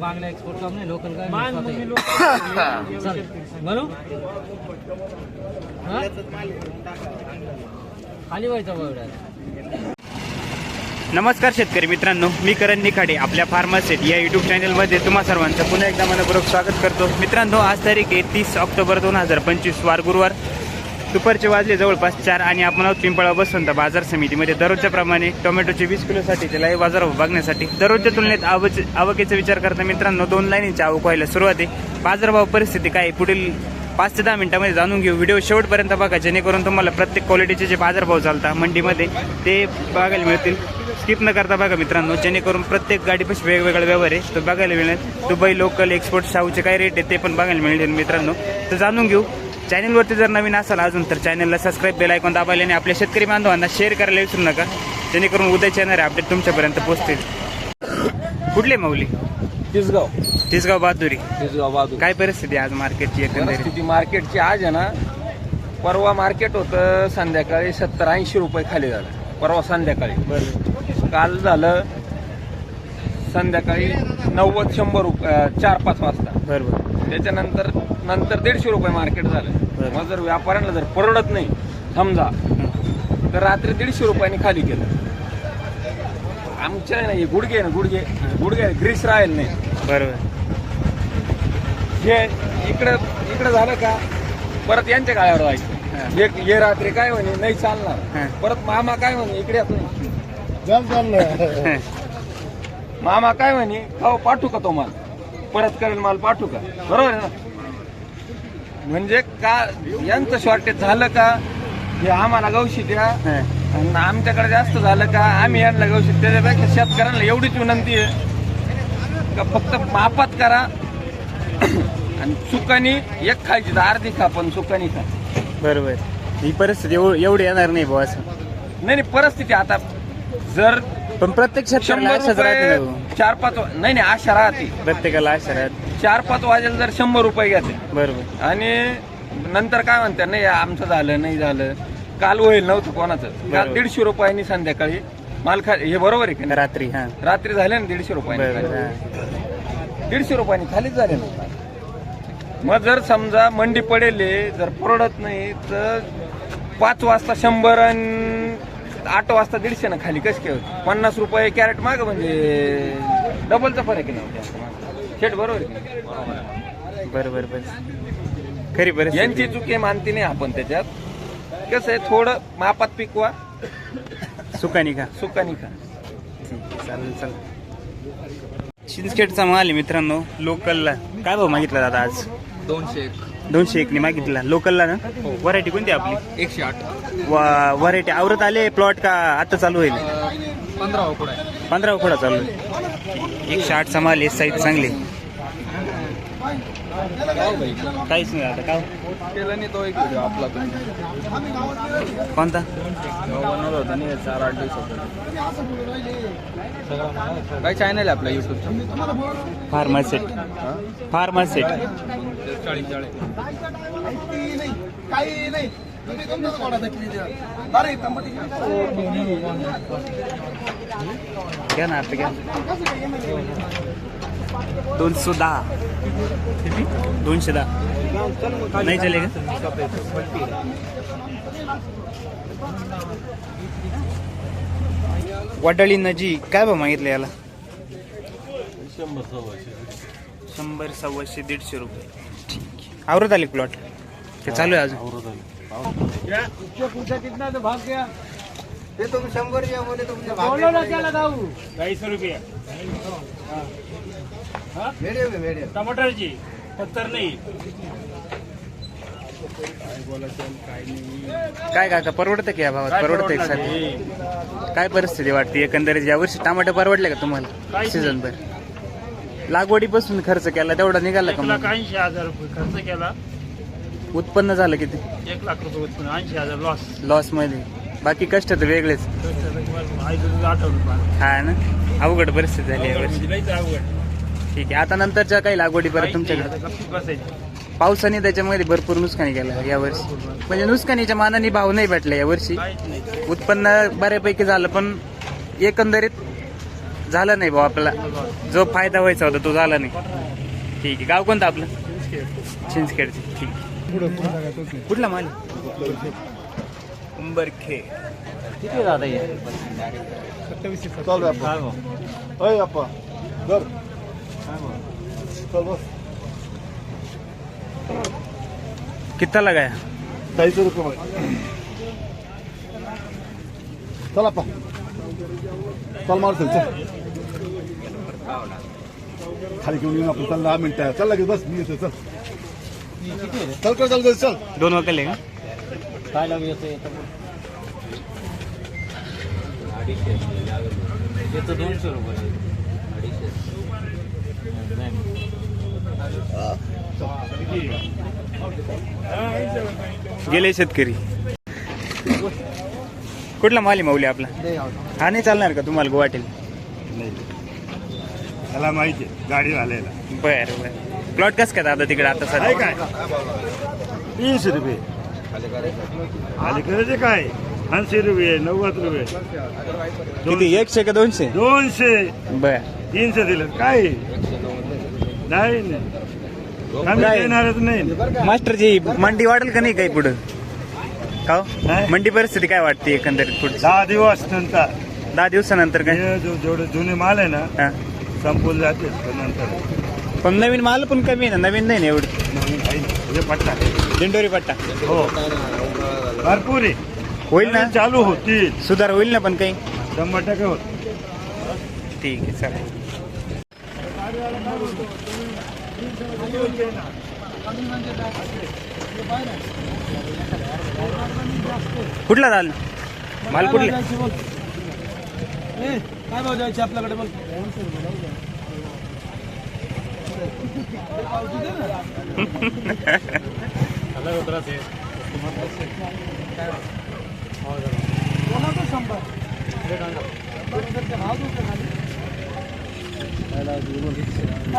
बांगला export काम नाही local काय चल, म्हणू? हा? खाली व्हायचा एवढ्या नमस्कार शेतकरी मित्रांनो मी करण निखाडे आपल्या फार्मासेट या युट्यूब चॅनलमध्ये तुम्हा सर्वांचं पुन्हा एकदा मनपूर्वक स्वागत करतो. मित्रांनो आज तारीख आहे तीस ऑक्टोबर दोन हजार पंचवीस वार गुरुवार. दुपारचे वाजले जवळपास चार आणि आपण आहोत पिंपळा बसवंत बाजार समितीमध्ये. दररोजच्या प्रमाणे टोमॅटोचे वीस किलोसाठी लाईव्ह बाजार बघण्यासाठी. दररोजच्या तुलनेत आवक आवकेचा विचार करता मित्रांनो दोन लाईनीची आवक व्हायला सुरुवात आहे. बाजारभाव परिस्थिती काय पुढील पाच ते दहा मिनिटामध्ये जाणून घेऊ. व्हिडिओ शेवटपर्यंत बघा जेणेकरून तुम्हाला प्रत्येक क्वालिटीचे जे बाजारभाव चालतात मंडीमध्ये ते बघायला मिळतील. स्किप न करता बघा मित्रांनो जेणेकरून प्रत्येक गाडीपाशी वेगवेगळा व्यवहार आहे. तो बघायला मिळेल दुबई लोकल एक्सपोर्ट शाहूचे काय रेट आहे ते पण बघायला मिळेल मित्रांनो. तर जाणून घेऊ. चॅनलवरती जर नवीन असाल अजून तर चॅनलला सबस्क्राईब बेल ऐकून दाबायला आणि आपल्या शेतकरी बांधवांना शेअर करायला विसरू नका. जेणेकरून उद्याचे येणारे अपडेट तुमच्यापर्यंत पोहोचतील. कुठले माऊली? तिसगाव. तिसगाव बहादुरी तिसगाव बहादूर काय परिस्थिती आज मार्केटची एकंदरीत? मार्केटची आज आहे ना परवा मार्केट होतं संध्याकाळी सत्तर ऐंशी रुपये खाली झालं. परवा संध्याकाळी. बरं काल झालं संध्याकाळी नव्वद शंभर रुपये चार पाच वाजता. बरोबर. त्याच्यानंतर नंतर दीडशे रुपये मार्केट झालं. मग जर व्यापाऱ्यांना जर परवडत नाही समजा तर रात्री दीडशे रुपयाने खाली केलं. आमच्या आहे ना हे गुडघे ना गुडघे. गुडघे ग्रीस राहील नाही. बरोबर. हे इकडं इकडं झालं का परत यांच्या गाळ्यावर हा. जायचं हे रात्री काय म्हणे नाही हा. चालणार परत मामा काय म्हणे इकडे नाही. मामा काय म्हणे हो पाठवू का तो माल? परत करेल माल पाठवू का? बरोबर आहे ना? म्हणजे का यांचं शॉर्टेज झालं का? हे आम्हाला गवशी द्या. हां. आणि आमच्याकडे जास्त झालं का आम्ही यांना गवशी त्याच्यापेक्षा शेतकऱ्यांना एवढीच विनंती आहे. का फक्त मापात करा. आणि सुकानी एक खायची तर अर्धी खा पण सुकानी खा. बरोबर. ही परिस्थिती एव- एवढी येणार नाही भाऊ असं. नाही नाही परिस्थिती आता जर पण प्रत्येक शेतकऱ्याला शंभर अशाच राहते ना भाऊ. रुपये चार पाच नाही नाही आशा राहते. प्रत्येकाला आशा राहते. चार पाच वाजेला जर शंभर रुपये घेते बरोबर आणि नंतर काय म्हणते नाही आमचं झालं नाही झालं काल होईल नव्हतं कोणाचं काल. दीडशे रुपयांनी संध्याकाळी माल खा हे बरोबर आहे की नाही? रात्री हा रात्री झाले ना दीडशे रुपयांनी बरोबर खाली. हा. दीडशे रुपयांनी खालीच झाले ना मग जर समजा मंडी पडेल जर परवडत नाही तर पाच वाजता शंभर आणि आठ वाजता दीडशे ना खाली कशी काय होती? पन्नास रुपये कॅरेट माग म्हणजे डबलचा फरक आहे ना शेट बरोबर आहे की? नाही? बरोबर बरोबर खरी परिस्थिती. यांची चुकी मानती नाही आपण त्याच्यात. कसं आहे थोडं मापात पिकवा. सुकानी का सुकानी खा. ठीक आहे चालेल चालेल शिंदखेडचा माल आहे मित्रांनो लोकलला. काय भाऊ मागितला दादा आज? दोनशे एक. दोनशे एकने मागितला. लोकलला ना? व्हरायटी कोणती आपली? एकशे आठ. व्हरायटी आवरत आले प्लॉट का आता चालू होईल? पंधरा पंधरा उखडा चालू आहे एकशे आठचा माल आहे साईज चांगली. काहीच नाही आता काय केला नाही तो एक व्हिडिओ आपला कोणता? होता नाही चार आठ दिवसात काय चॅनल आहे आपल्या युट्यूबचा फार्मासेट फार्मासेट चाळीस चाळीस. घ्या ना आता घ्या. दोनशे दहा. दोनशे दहा. नाही चलेगा वडाळी नजी काय भाव मागितलं याला? शंभर सव्वाशे दीडशे रुपये. ठीक. आली आवरत आले प्लॉट ते चालू आहे अजून? टमाटरची. पत्तर नाही. काय काका परवडतं की या भावात? परवडतं काय परिस्थिती वाटते एकंदरीत? यावर्षी टमाटे परवडले का तुम्हाला? काहीच. सीझन भर. लागवडीपासून खर्च केला तेवढा निघाला एक का लाख मग? ऐंशी हजार रुपये खर्च केला. उत्पन्न झालं किती? एक लाख रुपये उत्पन्न ऐंशी हजार लॉस लॉसमध्ये. बाकी कष्ट तर वेगळेच. आठवलं हा ना? अवघड परिस्थिती झाली यावर्षी अवघड. ठीक आहे. आता नंतरच्या काही लागवडी परत तुमच्याकडे? पावसाने त्याच्यामध्ये भरपूर नुकसानी केलं यावर्षी म्हणजे नुकसानीच्या मानाने भाव नाही भेटला यावर्षी उत्पन्न बऱ्यापैकी झालं पण एकंदरीत झालं नाही भाऊ आपल्याला जो फायदा व्हायचा होता तो झाला नाही. ठीक आहे. गाव कोणतं आपलं? चिंचखेडचे. ठीक कुठला माल? उंबरखे किती दादा हे? चाल रे काय भाऊ? अय अप्पा चल बस. कितना लगाया ढाईशे रुपये मग चल अप्पा चल मार चल चल. खाली घेऊन येऊन आपण चल दहा मिनिटं. चल लगेच बस. मी येतो चल. चल कर चल चल दोन वकल आहे काय लागू येतं दोनशे रुपये. गेले शेतकरी. कुठला माल माऊली आपला? हा नाही चालणार का तुम्हाला गुवाहाटीला? त्याला माहिती गाडी झालेला बर बर. प्लॉट कस काय दादा तिकडे आता सध्या? काय? तीनशे रुपये. अलीकडे काय? ऐंशी रुपये नव्वद रुपये. किती? एकशे का दोनशे? दोनशे. बर. तीनशे दिलं काय? नाही नाही. आम्ही काय? देणारच नाही. मास्टरची मंडी वाढेल का नाही काही पुढं? का हो? नाही. मंडी परिस्थिती काय वाटते एकंदरीत पुढे दहा दिवस नंतर. दहा दिवसानंतर काय? हे जो जेवढे जुने माल आहे ना हा. संपून जाते नंतर. पण नवीन माल पण कमी आहे ना नवीन नाही ना एवढं. हे पट्टा दिंडोरी पट्टा. हो भरपूर आहे. होईल ना? चालू होतील. सुधार होईल ना पण काही? शंभर टक्के होत. ठीक आहे चालेल. कुठला दाल? माल कुठला? काय भाव द्यायचे आपल्याकडे?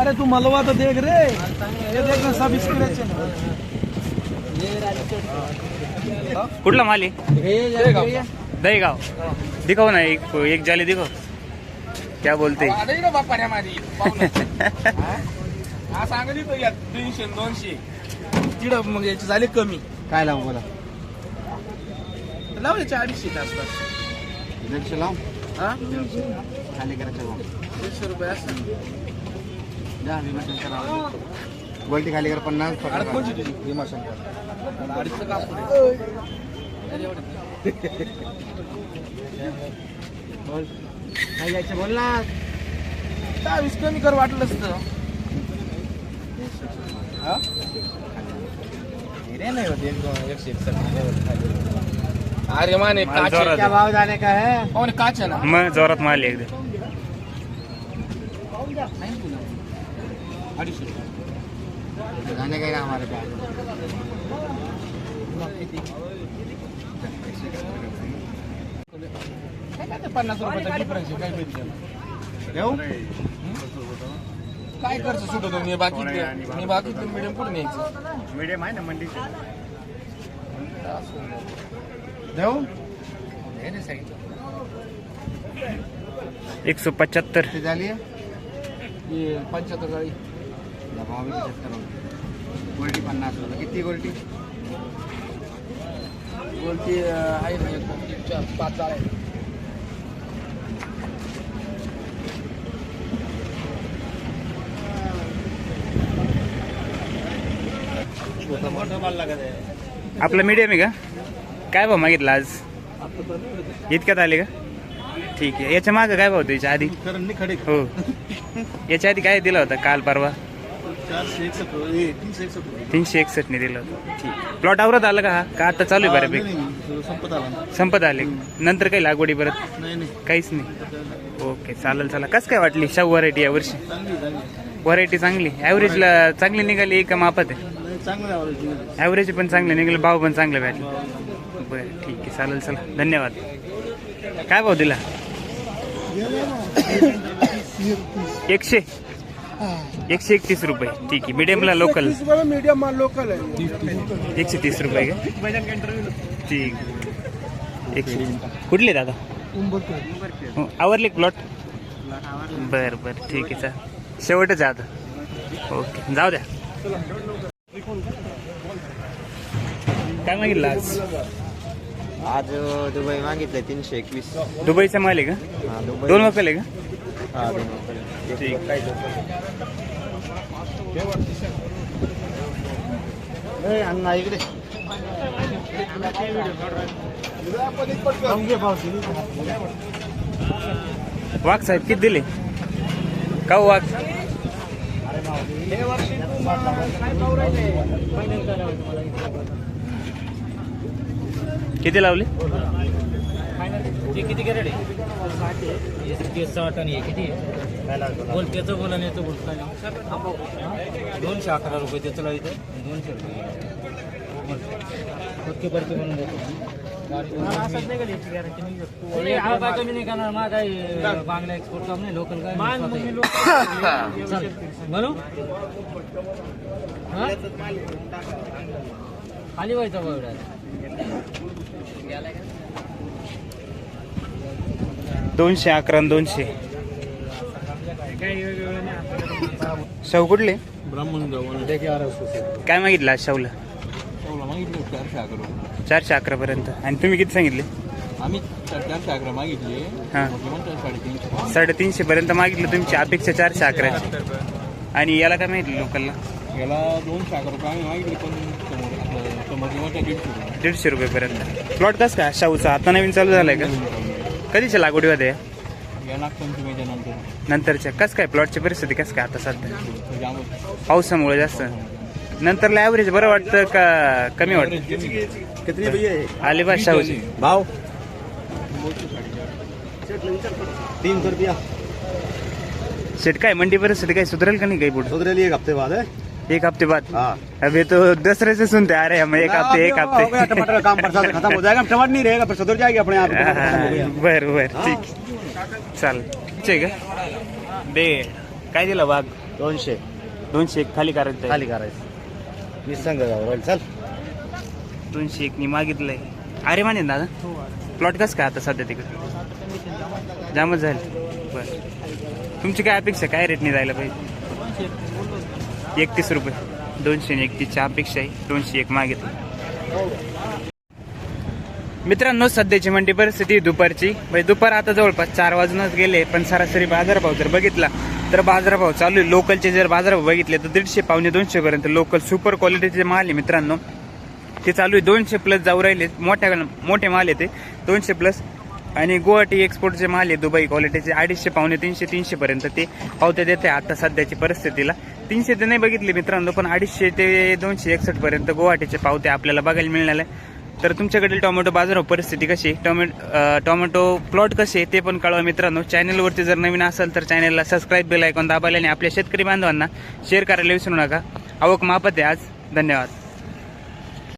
अरे तू मलवा तो देख रे। ये देख ना सब इसके अच्छे कुठला माल आहे? दहीगाव. दिखाव ना एक एक जाली दिखाव. क्या बोलते? हा सांगली तो यात तीनशे दोनशे. तिकडं मग याची झाली कमी. काय लावू मला लाव याच्या अडीचशे आसपास. दीडशे लाव? हा? खाली करायचं दीडशे रुपये असं. गोल्टी खाली कर पन्नास अरे कोणची तुझी. भीमाशंकर अडीचशे कापूर आहे. एवढं. बोल. काय घ्यायचं बोल ना दहावीस कमी कर हा? हिरे नाही होत एक एकशे एकसष्ट अरे माने क्या. भाव जाने का है? कौन काच है ना जोरात माल अडीचशे रुपये जाने का हमारे पास। काय काय ते पन्नास रुपयाचा डिफरन्स आहे काय माहिती देऊ? काय खर्च सुटतो मी बाकी मी बाकी मिडियम कुठे न्यायचं मीडियम आहे ना मंडी देऊ? एक सौ पचहत्तर झाली? हे पंच्याहत्तर गाडी गोल्टी पन्नास रुपये किती गोल्टी? बोलती आहे चार पाच जाळ्या आपलं मीडियम आहे का? काय भाव मागितला आज? इतक्यात आले का? ठीक आहे. याच्या मागं काय भाव होतं याच्या आधी? हो. याच्या आधी काय दिला होता काल परवा? तीनशे एकसष्ट एकसष्टने दिलं होतं. ठीक. प्लॉट आवरत आलं का हा? का आता चालू आहे बऱ्यापैकी? संपत आला संपत आले. नंतर काही लागवडी परत? काहीच नाही. ओके चालेल चला कसं काय वाटली? शाहू व्हरायटी यावर्षी चांगली चांगली. व्हरायटी चांगली? ॲव्हरेजला चांगली निघाली का मापात आहे. ॲव्हरेज पण चांगले निघाले भाव पण चांगले भेटले बरं ठीक आहे चालेल चला धन्यवाद. काय भाव दिला? एकशे. एकशे एकतीस रुपये. ठीक आहे मीडियमला लोकल मीडियम लोकल आहे. एकशे तीस रुपये का? ठीक. एकशे. कुठले दादा? हो, आवरली प्लॉट बर बर ठीक आहे चाल. शेवटच आहे आता. ओके जाऊ द्या. काय मागितलं आज? आज दुबई मागितलं तीनशे एकवीस. दुबईचा माल आहे का? हा दुबई. दोन वकल आहे का? हा दोन. एक ठीक. काय दोन. वाघ साहेब किती दिले? का हो वाघ? किती लावले? ते किती कॅरेट आहे? ते साठ आणि हे किती आहे? बोल त्याचं बोल आणि याचं बोल. काय नाव? दोनशे अकरा रुपये त्याचं लावायचं दोनशे रुपये. परके म्हणून देतो. कमी नाही करणार मा काय बांगला एक्सपोर्ट काम नाही लोकल काय चल, म्हणू हा? खाली व्हायचा दोनशे अकरा दोनशे. शाहू कुठले? काय मागितलं आज शाहूला चारशे अकरा. चारशे अकरा पर्यंत आणि तुम्ही किती सांगितले? आम्ही चारशे अकरा मागितले. हा. साडेतीनशे. साडेतीनशे पर्यंत मागितलं तुमची अपेक्षा चारशे अकराची. आणि याला काय माहिती लोकलला? याला दोनशे अकरा रुपये आम्ही मागितले पण दीडशे रुपये. दीडशे रुपयेपर्यंत. प्लॉट कस का शाहूचा आता नवीन चालू झालाय का? कधीच्या लागवडी होते या? नागपंचमीच्या नंतर. नंतरच्या. कस काय? प्लॉटची परिस्थिती कस काय आता सध्या? जामच पावसामुळे जास्त. नंतरला ॲव्हरेज बरं वाटतं का कमी वाटतं? कितनी भैया बा शाहूची. भाव? तीन सौ रुपया. शेट काय मंडी परिस्थिती काय सुधरेल का नाही काही पुढे? एक हफ्ते बाद है? एक हफ्ते बाद? हाँ. अभी तो दसरे से सुनते आ रहे हैं हम एक हफ्ते एक हफ्ते टमाटर का काम बरसात खत्म हो जाएगा टमाटर नहीं रहेगा फिर सुधर जाएगी अपने आप। बर बर ठीक. चाल ठीक आहे दे काय दिलं वाघ? दोनशे. दोनशे खाली करायचं खाली करायचं वीस संघ राहील चाल. दोनशे एक नी मागितलंय. अरे माने दादा? प्लॉट कस काय आता सध्या तिकडे? जामच झाले. बर. तुमची काय अपेक्षा काय रेटने जायला पाहिजे? एकतीस रुपये. दोनशे आणि एकतीसची अपेक्षा आहे. दोनशे एक मागितलं. मित्रांनो सध्याची मंडी परिस्थिती दुपारची. म्हणजे दुपार आता जवळपास चार वाजूनच गेले पण सरासरी बाजारभाव जर बघितला तर बाजारभाव चालू आहे. लोकलचे जर बाजारभाव बघितले तर दीडशे पावणे दोनशे पर्यंत लोकल सुपर क्वालिटीचे माल आहे मित्रांनो. ते चालू आहे. दोनशे प्लस जाऊ राहिले. मोठ्या मोठे माल आहे ते. दोनशे प्लस आणि गुवाहाटी एक्सपोर्टचे माल आहे दुबई क्वालिटीचे अडीचशे पावणे तीनशे तीनशे पर्यंत ते पावते देते आता सध्याची परिस्थितीला. तीनशे ते नाही बघितले मित्रांनो पण अडीचशे ते दोनशे एकसष्ट पर्यंत गुवाहाटीचे पावते आपल्याला बघायला मिळणार आहे. तर तुमच्याकडील टोमॅटो बाजार परिस्थिती कशी? आहे टोमॅटो टोमॅटो प्लॉट कसे आहे ते पण कळवा मित्रांनो. चॅनलवरती जर नवीन असेल तर चॅनलला सबस्क्राईब बेल ऐकून दाबायला आणि आपल्या शेतकरी बांधवांना शेअर करायला विसरू नका. आवक मापत आहे आज. धन्यवाद.